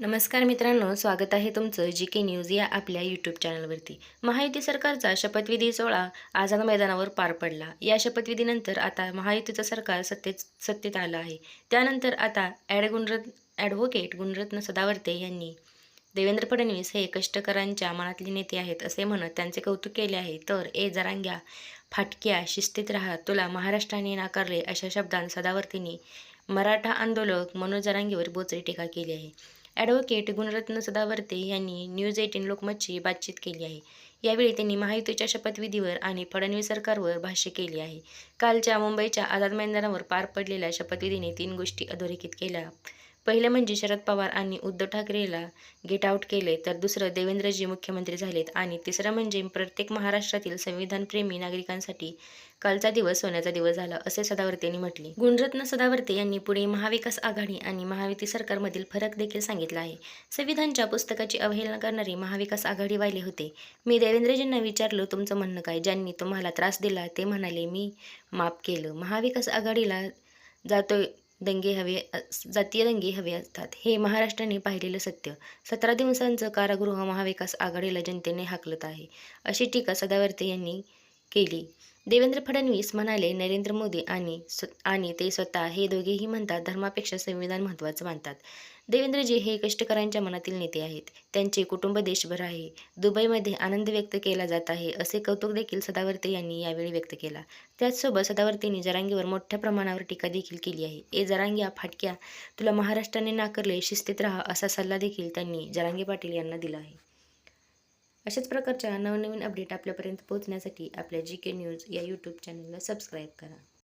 नमस्कार मित्रांनो स्वागत आहे तुमचं जी के न्यूज या आपल्या यूट्यूब चॅनलवरती महायुती सरकारचा शपथविधी सोहळा आझाद मैदानावर पार पडला. या शपथविधीनंतर आता महायुतीचं सरकार सत्तेत सत्तेत आलं आहे. त्यानंतर आता ॲड गुणरत्न ॲडव्होकेट गुणरत्न सदावर्ते यांनी देवेंद्र फडणवीस हे कष्टकरांच्या मनातले नेते आहेत असे म्हणत त्यांचे कौतुक केले आहे. तर ए जरांग्या फाटक्या शिस्तीत राहा तुला महाराष्ट्राने नाकारले अशा शब्दांत सदावर्तींनी मराठा आंदोलक मनोज जरांगेवर बोचरी टीका केली आहे. ॲडव्होकेट गुणरत्न सदावर्ते यांनी न्यूज एटीन लोकमतची बातचीत केली आहे. यावेळी त्यांनी महायुतीच्या शपथविधीवर आणि फडणवीस सरकारवर भाष्य केले आहे. कालच्या मुंबईच्या आझाद मैदानावर पार पडलेल्या शपथविधीने तीन गोष्टी अधोरेखित केल्या. पहिलं म्हणजे शरद पवार आणि उद्धव ठाकरेला गेट आऊट केले तर दुसरं देवेंद्रजी मुख्यमंत्री झालेत. आणि तिसरं म्हणजे प्रत्येक महाराष्ट्रातील संविधानप्रेमी नागरिकांसाठी कालचा दिवस सोन्याचा दिवस झाला असे सदावर्ते यांनी म्हटले. गुणरत्न सदावर्ते यांनी पुढे महाविकास आघाडी आणि महायुती सरकारमधील फरक देखील सांगितला आहे. संविधानच्या पुस्तकाची अवहेलना करणारे महाविकास आघाडीवाले होते. मी देवेंद्रजींना विचारलं तुमचं म्हणणं काय? ज्यांनी तुम्हाला त्रास दिला ते म्हणाले मी माफ केलं. महाविकास आघाडीला जातोय दंगे हवे जातीय दंगे हवे असतात. हे महाराष्ट्राने पाहिलेलं सत्य. सतरा दिवसांचं कारागृह महाविकास आघाडीला जनतेने हाकलत आहे. अशी टीका सदावर्ते यांनी केली. देवेंद्र फडणवीस म्हणाले नरेंद्र मोदी आणि स्व आणि ते स्वतः हे दोघेही म्हणतात धर्मापेक्षा संविधान महत्त्वाचं मानतात. देवेंद्रजी हे कष्टकऱ्यांच्या मनातील नेते आहेत. त्यांचे कुटुंब देशभर आहे. दुबईमध्ये आनंद व्यक्त केला जात आहे असे कौतुक देखील सदावर्ते यांनी यावेळी व्यक्त केला. त्याचसोबत सदावर्तेंनी जरांगीवर मोठ्या प्रमाणावर टीका देखील केली आहे. ए जरांग्या फाटक्या तुला महाराष्ट्राने नाकारले शिस्तीत राहा असा सल्ला देखील त्यांनी जरांगे पाटील यांना दिला आहे. अशाच प्रकारच्या नवनवीन अपडेट आपल्यापर्यंत पोहोचण्यासाठी आपल्या जी के न्यूज या यूट्यूब चॅनलला सबस्क्राईब करा.